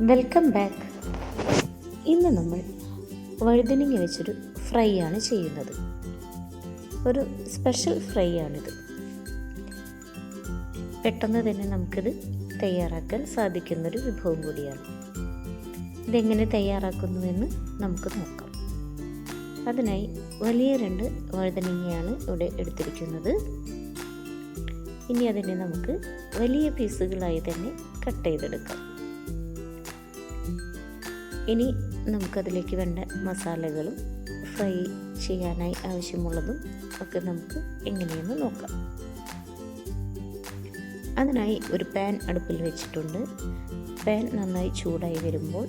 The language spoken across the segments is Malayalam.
വെൽക്കം ബാക്ക് ഇന്ന് നമ്മൾ വഴുതനങ്ങ വെച്ചൊരു ഫ്രൈ ആണ് ചെയ്യുന്നത്. ഒരു സ്പെഷ്യൽ ഫ്രൈ ആണിത് പെട്ടെന്ന് തന്നെ നമുക്കിത് തയ്യാറാക്കാൻ സാധിക്കുന്നൊരു വിഭവം കൂടിയാണ്. ഇതെങ്ങനെ തയ്യാറാക്കുന്നുവെന്ന് നമുക്ക് നോക്കാം. അതിനായി വലിയ രണ്ട് വഴുതനങ്ങയാണ് ഇവിടെ എടുത്തിരിക്കുന്നത്. ഇനി അതിനെ നമുക്ക് വലിയ പീസുകളായി തന്നെ കട്ട് ചെയ്തെടുക്കാം. ഇനി നമുക്കതിലേക്ക് വേണ്ട മസാലകളും ഫ്രൈ ചെയ്യാനായി ആവശ്യമുള്ളതും ഒക്കെ നമുക്ക് എങ്ങനെയെന്ന് നോക്കാം. അതിനായി ഒരു പാൻ അടുപ്പിൽ വെച്ചിട്ടുണ്ട്. പാൻ നന്നായി ചൂടായി വരുമ്പോൾ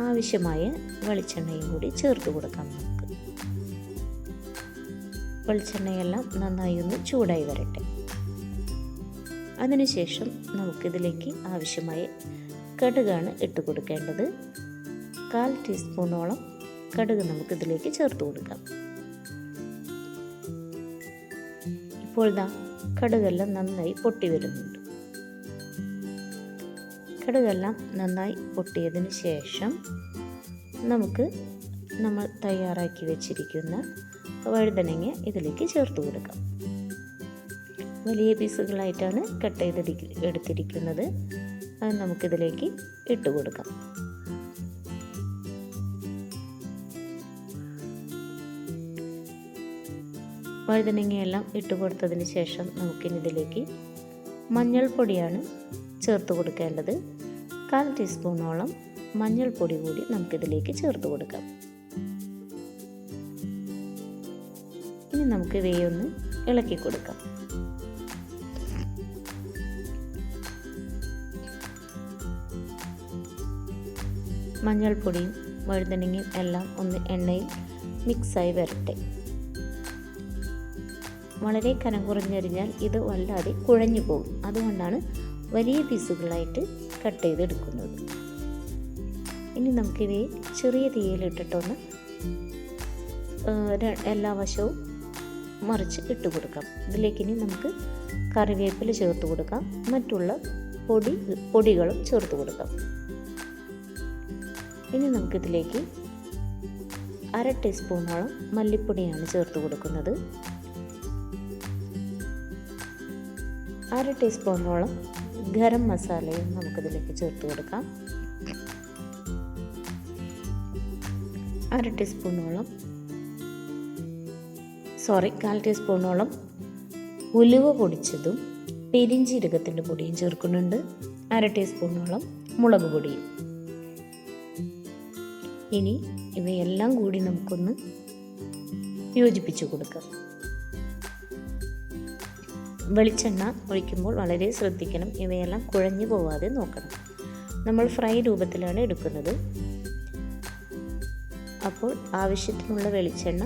ആവശ്യമായ വെളിച്ചെണ്ണയും കൂടി ചേർത്ത് കൊടുക്കാം നമുക്ക്. വെളിച്ചെണ്ണയെല്ലാം നന്നായി ഒന്ന് ചൂടായി വരട്ടെ. അതിനുശേഷം നമുക്കിതിലേക്ക് ആവശ്യമായ കടുകാണ് ഇട്ട് കൊടുക്കേണ്ടത്. കാൽ ടീസ്പൂണോളം കടുക് നമുക്കിതിലേക്ക് ചേർത്ത് കൊടുക്കാം. ഇപ്പോൾ ദാ കടുകെല്ലാം നന്നായി പൊട്ടി വരുന്നുണ്ട്. കടുകെല്ലാം നന്നായി പൊട്ടിയതിന് ശേഷം നമുക്ക് നമ്മൾ തയ്യാറാക്കി വെച്ചിരിക്കുന്ന വഴുതനങ്ങ ഇതിലേക്ക് ചേർത്ത് കൊടുക്കാം. വലിയ പീസുകളായിട്ടാണ് കട്ട് ചെയ്ത് എടുത്തിരിക്കുന്നത് അത് നമുക്കിതിലേക്ക് ഇട്ട് കൊടുക്കാം. വഴുതനങ്ങയെല്ലാം ഇട്ട് കൊടുത്തതിന് ശേഷം നമുക്കിനി ഇതിലേക്ക് മഞ്ഞൾപ്പൊടിയാണ് ചേർത്ത് കൊടുക്കേണ്ടത്. കാൽ ടീസ്പൂണോളം മഞ്ഞൾപ്പൊടി കൂടി നമുക്കിതിലേക്ക് ചേർത്ത് കൊടുക്കാം. ഇനി നമുക്ക് ഇവയൊന്ന് ഇളക്കി കൊടുക്കാം. മഞ്ഞൾപ്പൊടിയും വഴുതനങ്ങയും എല്ലാം ഒന്ന് എണ്ണയിൽ മിക്സായി വരട്ടെ. വളരെ കനം കുറഞ്ഞരിഞ്ഞാൽ ഇത് വല്ലാതെ കുഴഞ്ഞു പോകും. അതുകൊണ്ടാണ് വലിയ പീസുകളായിട്ട് കട്ട് ചെയ്തെടുക്കുന്നത്. ഇനി നമുക്കിവയെ ചെറിയ തീയിലിട്ടിട്ടൊന്ന് എല്ലാ വശവും മറിച്ച് ഇട്ട് കൊടുക്കാം. ഇതിലേക്ക് ഇനി നമുക്ക് കറിവേപ്പില ചേർത്ത് കൊടുക്കാം. മറ്റുള്ള പൊടി പൊടികളും ചേർത്ത് കൊടുക്കാം. ഇനി നമുക്കിതിലേക്ക് അര ടീസ്പൂണോളം മല്ലിപ്പൊടിയാണ് ചേർത്ത് കൊടുക്കുന്നത്. അര ടീസ്പൂണോളം ഗരം മസാലയും നമുക്കിതിലേക്ക് ചേർത്ത് കൊടുക്കാം. അര ടീസ്പൂണോളം സോറി കാൽ ടീസ്പൂണോളം ഉലുവ പൊടിച്ചതും പെരിഞ്ചീരകത്തിന്റെ പൊടിയും ചേർക്കുന്നുണ്ട്. അര ടീസ്പൂണോളം മുളക് പൊടിയും. ഇനി ഇവയെല്ലാം കൂടി നമുക്കൊന്ന് യോജിപ്പിച്ചു കൊടുക്കാം. വെളിച്ചെണ്ണ ഒഴിക്കുമ്പോൾ വളരെ ശ്രദ്ധിക്കണം. ഇവയെല്ലാം കുഴഞ്ഞു പോവാതെ നോക്കണം. നമ്മൾ ഫ്രൈ രൂപത്തിലാണ് എടുക്കുന്നത്. അപ്പോൾ ആവശ്യത്തിനുള്ള വെളിച്ചെണ്ണ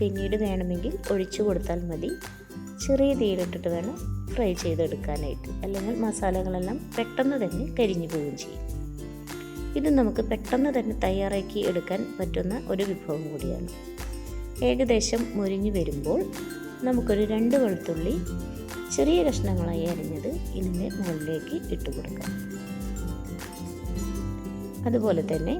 പിന്നീട് വേണമെങ്കിൽ ഒഴിച്ചു കൊടുത്താൽ മതി. ചെറിയ തീയിലിട്ടിട്ട് വേണം ഫ്രൈ ചെയ്തെടുക്കാനായിട്ട്. അല്ലെങ്കിൽ മസാലകളെല്ലാം പെട്ടെന്ന് തന്നെ കരിഞ്ഞു പോവുകയും ചെയ്യും. ഇത് നമുക്ക് പെട്ടെന്ന് തന്നെ തയ്യാറാക്കി എടുക്കാൻ പറ്റുന്ന ഒരു വിഭവം കൂടിയാണ്. ഏകദേശം മുരിഞ്ഞു വരുമ്പോൾ നമുക്കൊരു രണ്ട് വെളുത്തുള്ളി ചെറിയ കഷ്ണങ്ങളായി അരിഞ്ഞത് ഇതിന്റെ മുകളിലേക്ക് ഇട്ട് കൊടുക്കാം. അതുപോലെ തന്നെ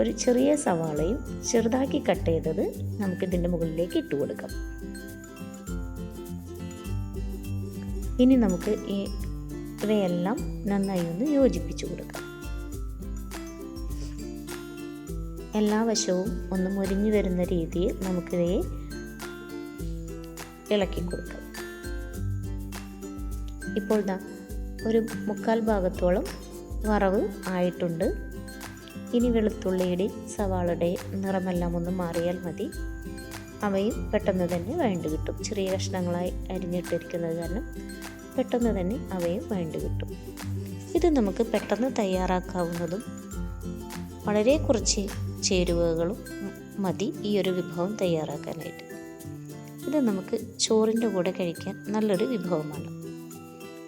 ഒരു ചെറിയ സവാളയും ചെറുതാക്കി കട്ട് ചെയ്തത് നമുക്കിതിന്റെ മുകളിലേക്ക് ഇട്ട് കൊടുക്കാം. ഇനി നമുക്ക് ഈ ഇവയെല്ലാം നന്നായി ഒന്ന് യോജിപ്പിച്ചു കൊടുക്കാം. എല്ലാ വശവും ഒന്ന് മുരിഞ്ഞു വരുന്ന രീതിയിൽ നമുക്കിവയെ ഇളക്കി കൊടുക്കാം. ഇപ്പോൾ ദാ ഒരു മുക്കാൽ ഭാഗത്തോളം വറവ് ആയിട്ടുണ്ട്. ഇനി വെളുത്തുള്ളിയുടെ സവാളയുടെ നിറമെല്ലാം ഒന്ന് മാറിയാൽ മതി. അവയും പെട്ടെന്ന് തന്നെ വേണ്ടി കിട്ടും. ചെറിയ കഷ്ണങ്ങളായി അരിഞ്ഞിട്ടിരിക്കുന്നത് കാരണം പെട്ടെന്ന് തന്നെ അവയും വേണ്ടി കിട്ടും. ഇത് നമുക്ക് പെട്ടെന്ന് തയ്യാറാക്കാവുന്നതും വളരെ കുറച്ച് ചേരുവകളും മതി ഈ ഒരു വിഭവം തയ്യാറാക്കാനായിട്ട്. ഇത് നമുക്ക് ചോറിന്റെ കൂടെ കഴിക്കാൻ നല്ലൊരു വിഭവമാണ്.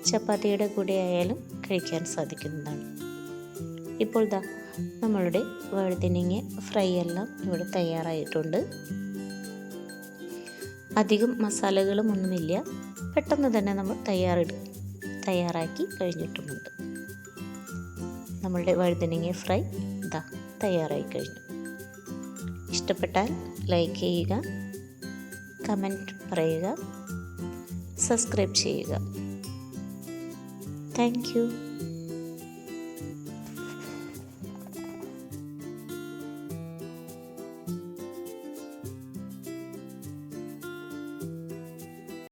ചപ്പാത്തിയുടെ കൂടെ ആയാലും കഴിക്കാൻ സാധിക്കുന്നതാണ്. ഇപ്പോൾ ദാ നമ്മളുടെ വഴുതനങ്ങ ഫ്രൈ എല്ലാം ഇവിടെ തയ്യാറായിട്ടുണ്ട്. അധികം മസാലകളും ഒന്നുമില്ല. പെട്ടെന്ന് തന്നെ നമ്മൾ തയ്യാറെടു തയ്യാറാക്കി കഴിഞ്ഞിട്ടുമുണ്ട്. നമ്മളുടെ വഴുതനങ്ങ ഫ്രൈ ഇതാ തയ്യാറായി കഴിഞ്ഞു. ഇഷ്ടപ്പെട്ടാൽ ലൈക്ക് ചെയ്യുക കമന്റ് പറയുക സബ്സ്ക്രൈബ് ചെയ്യുക. Thank you.